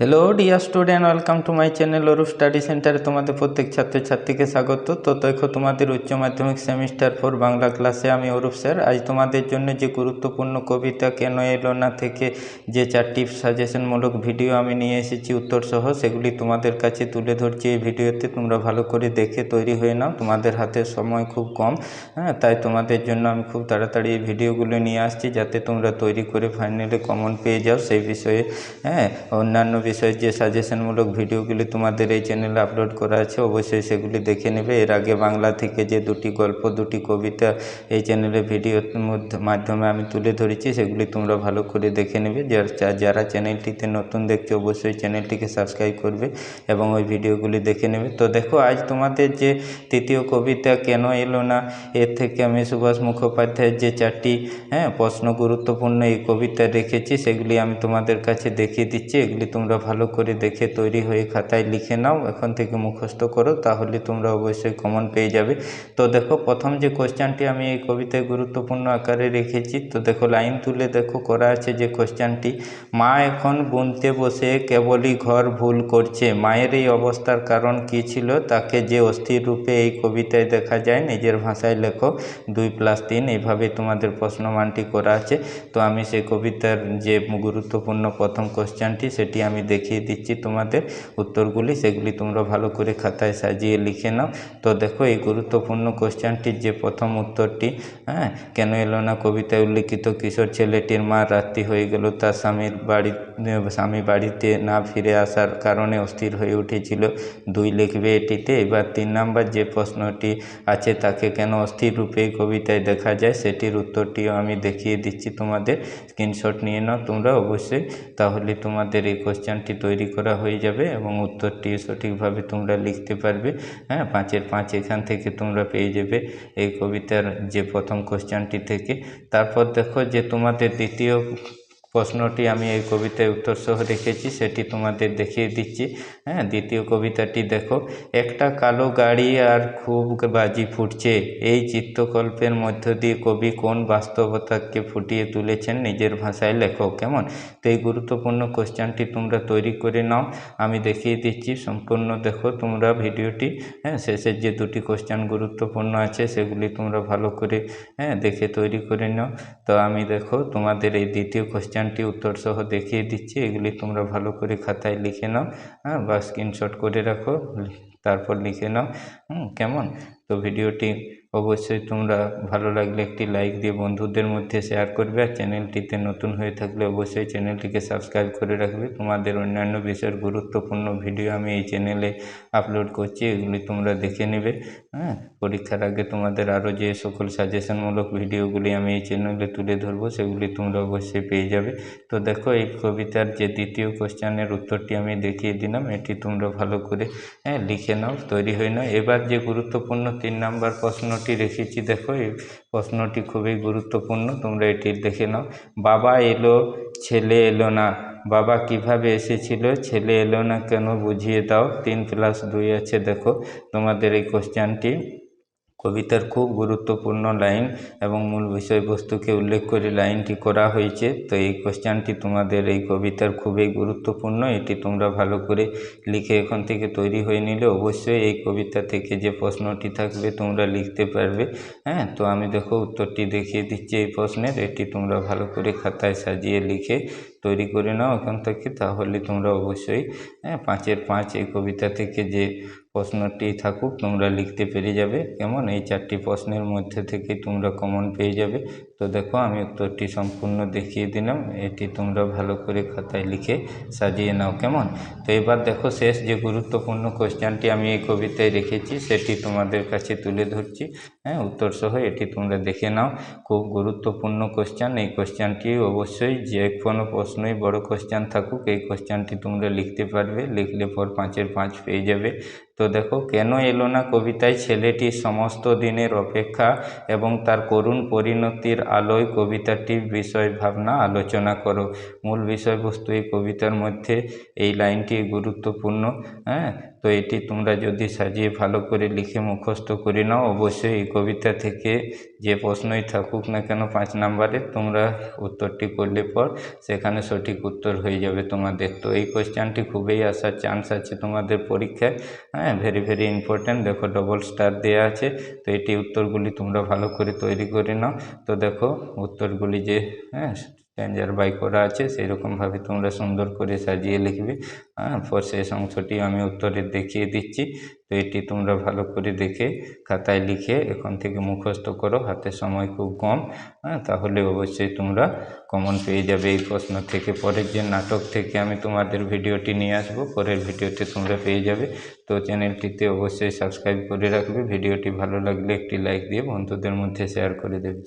Hello dear student welcome to my channel Arup study সেন্টারে তোমাদের প্রত্যেক ছাত্রছাত্রীকে স্বাগত। তো দেখো, তোমাদের উচ্চ মাধ্যমিক সেমিস্টার ফোর বাংলা ক্লাসে আমি অরূপ স্যার। আজ তোমাদের জন্য যে গুরুত্বপূর্ণ কবিতা, কেন এলো না থেকে যে চারটি সাজেশনমূলক ভিডিও আমি নিয়ে এসেছি, উত্তর সহ, সেগুলি তোমাদের কাছে তুলে ধরছি এই ভিডিওতে তোমরা ভালো করে দেখে তৈরি হয়ে নাও। তোমাদের হাতে সময় খুব কম হ্যাঁ তাই তোমাদের জন্য আমি খুব তাড়াতাড়ি এই ভিডিওগুলো নিয়ে আসছি, যাতে তোমরা তৈরি করে ফাইনালি কমন পেয়ে যাও সেই বিষয়ে হ্যাঁ অন্যান্য বিষয়ে যে সাজেশনমূলক ভিডিওগুলি তোমাদের এই চ্যানেলে আপলোড করা আছে, অবশ্যই সেগুলি দেখে নেবে। এর আগে বাংলা থেকে যে দুটি গল্প, দুটি কবিতা এই চ্যানেলে ভিডিওর মধ্যে, মাধ্যমে আমি তুলে ধরেছি, সেগুলি তোমরা ভালো করে দেখে নেবে। যারা যারা চ্যানেলটিতে নতুন দেখছ, অবশ্যই চ্যানেলটিকে সাবস্ক্রাইব করবে এবং ওই ভিডিওগুলি দেখে নেবে। তো দেখো, আজ তোমাদের যে তৃতীয় কবিতা, কেন এলো না, এর থেকে আমি সুভাষ মুখোপাধ্যায়ের যে চারটি হ্যাঁ প্রশ্ন গুরুত্বপূর্ণ এই কবিতা রেখেছি, সেগুলি আমি তোমাদের কাছে দেখিয়ে দিচ্ছি। এগুলি তোমরা ভালো করে দেখে তৈরি হয়ে খাতায় লিখে নাও, এখন থেকে মুখস্থ করো, তাহলে তোমরা অবশ্যই কমন পেয়ে যাবে। তো দেখো, প্রথম যে কোশ্চেনটি আমি এই কবিতায় গুরুত্বপূর্ণ আকারে রেখেছি, তো দেখো লাইন তুলে দেখো, করা আছে যে কোশ্চেনটি মা এখন বুনতে বসে কেবলই ঘর ভুল করছে। মায়ের এই অবস্থার কারণ কি ছিল? তাকে যে অস্থির রূপে এই কবিতায় দেখা যায়, নিজের ভাষায় লেখো, দুই প্লাস তিন। এইভাবে তোমাদের প্রশ্নমানটি করা আছে। তো আমি সেই কবিতার যে গুরুত্বপূর্ণ প্রথম কোশ্চেনটি সেটি আমি দেখিয়ে দিচ্ছি তোমাদের উত্তরগুলি, সেগুলি তোমরা ভালো করে খাতায় সাজিয়ে লিখে নাও। তো দেখো, এই গুরুত্বপূর্ণ কোশ্চেনটির যে প্রথম উত্তরটি হ্যাঁ কেন এলো না কবিতায় উল্লিখিত কিশোর ছেলেটির মা রাত্রি হয়ে গেল তার স্বামীর বাড়ি, স্বামী বাড়িতে না ফিরে আসার কারণে অস্থির হয়ে উঠেছিল। দুই লিখবে এটিতে, এবার তিন নাম্বার যে প্রশ্নটি আছে, তাকে কেন অস্থির রূপে কবিতায় দেখা যায়, সেটির উত্তরটিও আমি দেখিয়ে দিচ্ছি তোমাদের। স্ক্রিনশট নিয়ে নাও তোমরা, অবশ্যই। তাহলে তোমাদের এই কোশ্চেনটি তৈরি করা হয়ে যাবে এবং উত্তরটি সঠিকভাবে তোমরা লিখতে পারবে। হ্যাঁ পাঁচের পাঁচ এখান থেকে তোমরা পেয়ে যাবে এই কবিতার যে প্রথম কোশ্চেনটি থেকে। তারপর দেখো যে তোমাদের দ্বিতীয় প্রশ্নটি আমি এই কবিতায় উত্তর সহ রেখেছি, সেটি তোমাদের দেখিয়ে দিচ্ছি। হ্যাঁ দ্বিতীয় কবিতাটি দেখো। একটা কালো গাড়ি আর খুব বাজি ফুটছে। এই চিত্রকল্পের মধ্য দিয়ে কবি কোন বাস্তবতাকে ফুটিয়ে তুলেছেন নিজের ভাষায় লেখো। কেমন? তো এই গুরুত্বপূর্ণ কোশ্চেনটি তোমরা তৈরি করে নাও। আমি দেখিয়ে দিচ্ছি, সম্পূর্ণ দেখো তোমরা ভিডিওটি। হ্যাঁ শেষের যে দুটি কোশ্চেন গুরুত্বপূর্ণ আছে, সেগুলি তোমরা ভালো করে হ্যাঁ দেখে তৈরি করে নাও। তো আমি দেখো, তোমাদের এই দ্বিতীয় কোশ্চেনটি উত্তর সহ দেখিয়ে দিচ্ছি। এগুলি তোমরা ভালো করে খাতায় লিখে নাও হ্যাঁ বা স্ক্রিনশট করে রাখো, তারপর লিখে নাও কেমন? তো ভিডিওটি অবশ্যই তোমরা ভালো লাগলে একটি লাইক দিয়ে বন্ধুদের মধ্যে শেয়ার করবে আর চ্যানেলটিতে নতুন হয়ে থাকলে অবশ্যই চ্যানেলটিকে সাবস্ক্রাইব করে রাখবে। তোমাদের অন্যান্য বিষয়ের গুরুত্বপূর্ণ ভিডিও আমি এই চ্যানেলে আপলোড করছি, এগুলি তোমরা দেখে নেবে। হ্যাঁ পরীক্ষার আগে তোমাদের আরও যে সকল সাজেশনমূলক ভিডিওগুলি আমি এই চ্যানেলে তুলে ধরবো, সেগুলি তোমরা অবশ্যই পেয়ে যাবে। তো দেখো, এই কবিতার যে দ্বিতীয় কোশ্চেনের উত্তরটি আমি দেখিয়ে দিলাম, এটি তোমরা ভালো করে হ্যাঁ লিখে নাও, তৈরি হয়ে নাও। এবার যে গুরুত্বপূর্ণ তিন নাম্বার প্রশ্নটি রেখেছি, দেখো, এই প্রশ্নটি খুবই গুরুত্বপূর্ণ, তোমরা এটি দেখে নাও। বাবা এলো, ছেলে এলো না। বাবা কীভাবে এসেছিল? ছেলে এলো না কেন? বুঝিয়ে দাও। তিন প্লাস দুই আছে, দেখো, তোমাদের এই কোশ্চেনটি কবিতার খুব গুরুত্বপূর্ণ লাইন এবং মূল বিষয়বস্তুকে উল্লেখ করে লাইনটি করা হয়েছে। তো এই কোশ্চেনটি তোমাদের এই কবিতার খুবই গুরুত্বপূর্ণ, এটি তোমরা ভালো করে লিখে এখন থেকে তৈরি হয়ে নিলে অবশ্যই এই কবিতা থেকে যে প্রশ্নটি থাকবে তোমরা লিখতে পারবে। হ্যাঁ তো আমি দেখো উত্তরটি দেখিয়ে দিচ্ছি এই প্রশ্নের, এটি তোমরা ভালো করে খাতায় সাজিয়ে লিখে তৈরি করে নাও এখান থেকে, তাহলে তোমরা অবশ্যই হ্যাঁ পাঁচের পাঁচ এই কবিতা থেকে যে প্রশ্নটি থাকুক, তোমরা লিখতে পেরে যাবে। কেমন? এই চারটি প্রশ্নের মধ্যে থেকে তোমরা কমন পেয়ে যাবে। তো দেখো, আমি উত্তরটি সম্পূর্ণ দেখিয়ে দিলাম। এটি তোমরা ভালো করে খাতায় লিখে সাজিয়ে নাও কেমন? তো এবার দেখো, শেষ যে গুরুত্বপূর্ণ কোশ্চেনটি আমি এই কবিতায় রেখেছি, সেটি তোমাদের কাছে তুলে ধরছি। হ্যাঁ উত্তর সহ এটি তোমরা দেখে নাও। খুব গুরুত্বপূর্ণ কোশ্চেন। এই কোশ্চেনটি অবশ্যই যে কোনো প্রশ্নই বড় কোশ্চেন থাকুক, এই কোশ্চেনটি তোমরা লিখতে পারবে। লিখলে পর পাঁচের পাঁচ পেয়ে যাবে। তো দেখো, কেন এলো না কবিতায়? ছেলেটি সমস্ত দিনের অপেক্ষা এবং তার করুণ পরিণতির আলোয় কবিতাটির বিষয় ভাবনা আলোচনা করো। মূল বিষয়বস্তু এই কবিতার মধ্যে এই লাইনটি গুরুত্বপূর্ণ হ্যাঁ? তো এটি তোমরা যদি সাজিয়ে ভালো করে লিখে মুখস্থ করে নাও, অবশ্যই এই কবিতা থেকে যে প্রশ্নই থাকুক না কেন পাঁচ নাম্বারে তোমরা উত্তরটি করলে পর সেখানে সঠিক উত্তর হয়ে যাবে তোমাদের। তো এই কোয়েশ্চানটি খুবই আসার চান্স আছে তোমাদের পরীক্ষায় হ্যাঁ? ভেরি ভেরি ইম্পর্ট্যান্ট দেখো ডবল স্টার দেওয়া আছে, তো এটি উত্তরগুলি তোমরা ভালো করে তৈরি করে নাও। তো দেখো উত্তরগুলি যে হ্যাঁ স্ট্যান্ডার বাই করা আছে সেই রকমভাবে তোমরা সুন্দর করে সাজিয়ে লিখবে। হ্যাঁ পর শেষ অংশটি আমি উত্তরে দেখিয়ে দিচ্ছি। তো এটি তোমরা ভালো করে দেখে খাতায় লিখে এখন থেকে মুখস্থ করো, হাতে সময় খুব কম। হ্যাঁ তাহলে অবশ্যই তোমরা কমন পেয়ে যাবে এই প্রশ্ন থেকে। পরের যে নাটক থেকে আমি তোমাদের ভিডিওটি নিয়ে আসব, পরের ভিডিওতে তোমরা পেয়ে যাবে। তো চ্যানেলটিতে অবশ্যই সাবস্ক্রাইব করে রাখবে। ভিডিওটি ভালো লাগলে একটি লাইক দিয়ে বন্ধুদের মধ্যে শেয়ার করে দেবে।